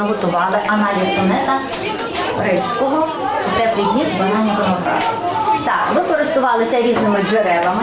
ми готували аналіз сонета Рильського теплий гніт бананівого Так, ви користувалися різними джерелами.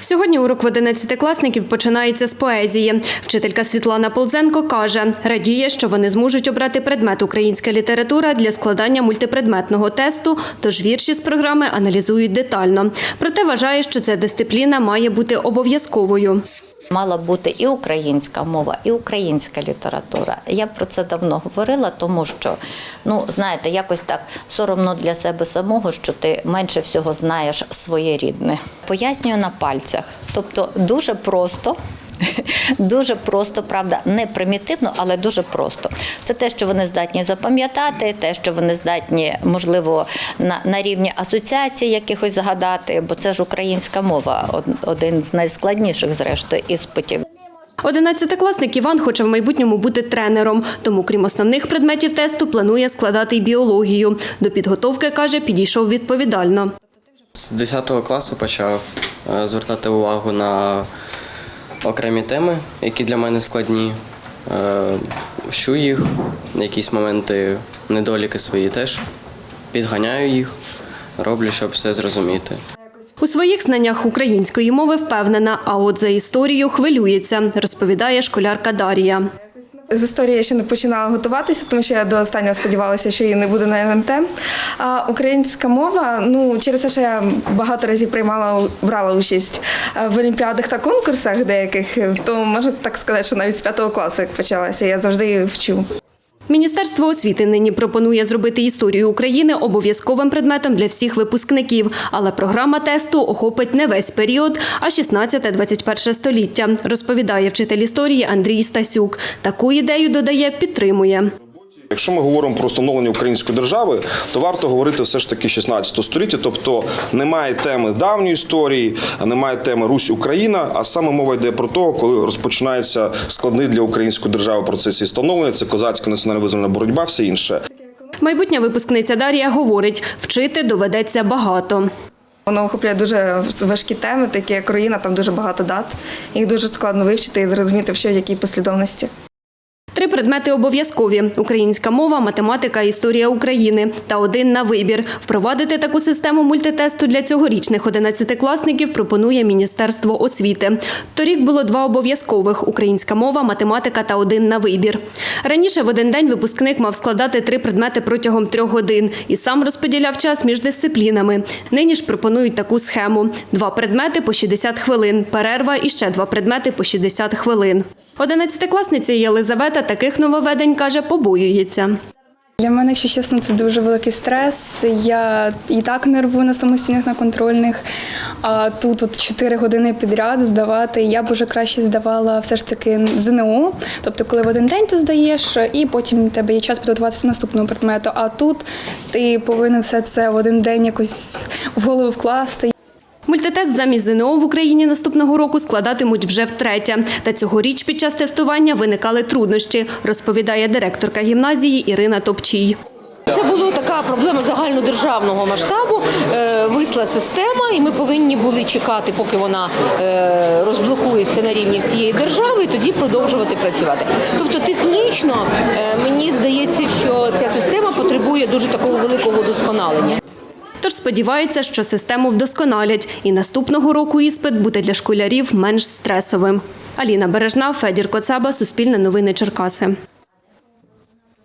Сьогодні урок в 11-класників починається з поезії. Вчителька Світлана Ползенко каже, радіє, що вони зможуть обрати предмет українська література для складання мультипредметного тесту, тож вірші з програми аналізують детально. Проте вважає, що ця дисципліна має бути обов'язковою. Мала бути і українська мова, і українська література. Я про це давно говорила, тому що, ну знаєте, якось так соромно для себе самого, що ти менше всього знаєш своє рідне. Пояснюю на пальцях. Тобто дуже просто. Дуже просто, правда, не примітивно, але дуже просто. Це те, що вони здатні запам'ятати, те, що вони здатні, можливо, на, на рівні асоціацій якихось згадати, бо це ж українська мова, один з найскладніших, зрештою, іспитів. Одинадцятикласник Іван хоче в майбутньому бути тренером, тому крім основних предметів тесту планує складати й біологію. До підготовки каже, підійшов відповідально. З 10 класу почав е, звертати увагу на окремі теми, які для мене складні. Е, Вчу їх, якісь моменти, недоліки свої теж підганяю їх, роблю, щоб все зрозуміти. У своїх знаннях української мови впевнена, а от за історію хвилюється, розповідає школярка Дарія. З історії я ще не починала готуватися, тому що я до останнього сподівалася, що її не буде на НМТ. А українська мова, ну через те, що я багато разів приймала брала участь в олімпіадах та конкурсах деяких, е, то можна так сказати, що навіть з п'ятого класу, як почалася, я завжди її вчу. Міністерство освіти нині пропонує зробити історію України обов'язковим предметом для всіх випускників, але програма тесту охопить не весь період, а 16-21 століття, розповідає вчитель історії Андрій Стасюк. Таку ідею додає, підтримує. Якщо ми говоримо про встановлення української держави, то варто говорити все ж таки 16 століття, тобто немає теми давньої історії, а немає теми Русь Україна. А саме мова йде про те, коли розпочинається складний для української держави процес її становлення, це козацька національна визвольна боротьба, все інше. Майбутня випускниця Дар'я говорить, вчити доведеться багато. Воно охоплює дуже важкі теми, такі як руїна, там дуже багато дат. Їх дуже складно вивчити і зрозуміти, що в якій послідовності. Три предмети обов'язкові: українська мова, математика, історія України та один на вибір. Впровадити таку систему мультитесту для цьогорічних одинадцятикласників пропонує Міністерство освіти. Торік було два обов'язкових: українська мова, математика та один на вибір. Раніше в один день випускник мав складати три предмети протягом трьох годин і сам розподіляв час між дисциплінами. Нині ж пропонують таку схему: два предмети по 60 хвилин, перерва і ще два предмети по 60 хвилин. Одинадцятикласниця Єлизавета таких нововведень каже, побоюється. Для мене, якщо чесно, це дуже великий стрес. Я і так нервую на самостійних на контрольних. А тут от 4 години підряд здавати. Я б уже краще здавала все ж таки ЗНО. Тобто, коли в один день ти здаєш, і потім у тебе є час підготуватися до наступного предмету. А тут ти повинен все це в один день якось в голову вкласти. Мультитест замість ЗНО в Україні наступного року складатимуть вже втретє. Та цьогоріч під час тестування виникали труднощі, розповідає директорка гімназії Ірина Топчій. Це була така проблема загальнодержавного масштабу. Е, Висла система, і ми повинні були чекати, поки вона е, розблокується на рівні всієї держави, і тоді продовжувати працювати. Тобто, технічно е, мені здається, що ця система потребує дуже такого великого удосконалення. Тож сподівається, що систему вдосконалять, і наступного року іспит буде для школярів менш стресовим. Аліна Бережна, Федір Коцаба, Суспільне новини Черкаси.